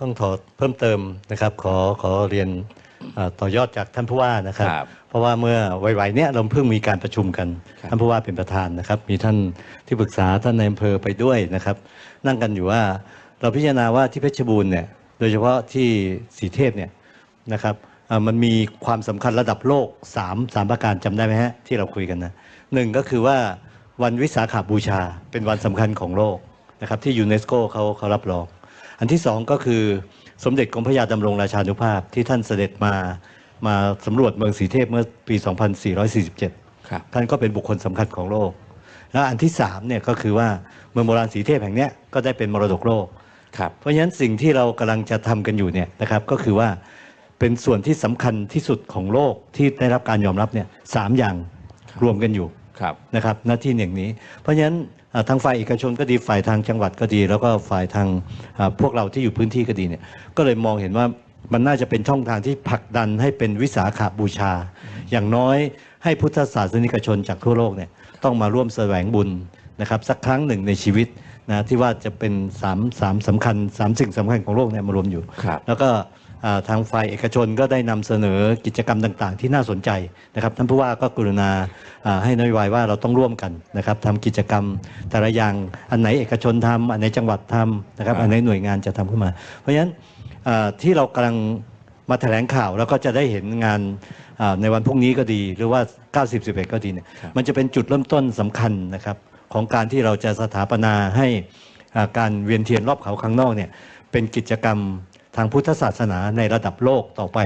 ต้องขอเพิ่มเติมนะครับ ขอขอเรียนเอ่อต่อยอดจากท่านผู้ว่านะครับครับ เพราะว่าเมื่อไวๆเนี้ยเราเพิ่งมีการประชุมกันครับท่านผู้ว่าเป็นประธานนะครับ มีท่านที่ปรึกษาท่านในอำเภอไปด้วยนะครับ นั่งกันอยู่ว่าเราพิจารณาว่าที่เพชรบูรณ์เนี่ยโดยเฉพาะที่สีเทพเนี่ยนะครับเอ่อมันมีความสำคัญระดับโลก3 3ประการจำได้ไหมฮะที่เราคุยกันนะหนึ่งก็คือว่าวันวิสาขาบูชาเป็นวันสำคัญของโลกนะครับที่ยูเนสโกเขาเขารับรอง อันที่สองก็คือสมเด็จกรมพระยาดำรงราชานุภาพที่ท่านเสด็จมามาสำรวจเมืองสีเทพเมื่อปี 2447ครับท่านก็เป็นบุคคลสำคัญของโลก แล้วอันที่สามเนี่ยก็คือว่าเมืองโบราณสีเทพแห่งเนี้ยก็ได้เป็นมรดกโลกครับเพราะฉะนั้นสิ่งที่เรากำลังจะทำกันอยู่เนี่ยนะครับก็คือว่าเป็นส่วนที่สำคัญที่สุดของโลกที่ได้รับการยอมรับเนี่ยสามอย่างรวมกันอยู่ครับ นะครับหน้าที่อย่างนี้ เพราะฉะนั้นเอ่อทางฝ่ายเอกชนก็ดีฝ่ายทางจังหวัดก็ดี แล้วก็ฝ่ายทางเอ่อพวกเราที่อยู่พื้นที่ก็ดีเนี่ยก็เลยมองเห็นว่ามันน่าจะเป็นช่องทางที่ผลักดันให้เป็นวิสาขาบูชา อย่างน้อยให้พุทธศาสนิกชนจากทั่วโลกเนี่ยต้องมาร่วมแสวงบุญนะครับสักครั้งหนึ่งในชีวิตนะที่ว่าจะเป็นสามสามสำคัญสามสิ่งสำคัญของโลกเนี่ยมารวมอยู่ครับแล้วก็อ่า ทางฝ่ายเอกชนก็ได้นำเสนอกิจกรรมต่าง ๆ ที่น่าสนใจนะครับท่านผู้ว่าก็กรุณาอ่าให้นโยบายว่าเราต้องร่วมกันนะครับทำกิจกรรมแต่ละอย่างอันไหนเอกชนทำอันไหนจังหวัดทำนะครับครับอันไหนหน่วยงานจะทำขึ้นมา เพราะฉะนั้นอ่าที่เรากำลังมาแถลงข่าวแล้วก็จะได้เห็นงานอ่าในวันพรุ่งนี้ก็ดี หรือว่า 90 11 ก็ดีเนี่ยครับมันจะเป็นจุดเริ่มต้นสำคัญนะครับของการที่เราจะสถาปนาให้อ่าการเวียนเทียนรอบเขาข้างนอกเนี่ยเป็นกิจกรรม ทางพุทธศาสนาในระดับโลกต่อไป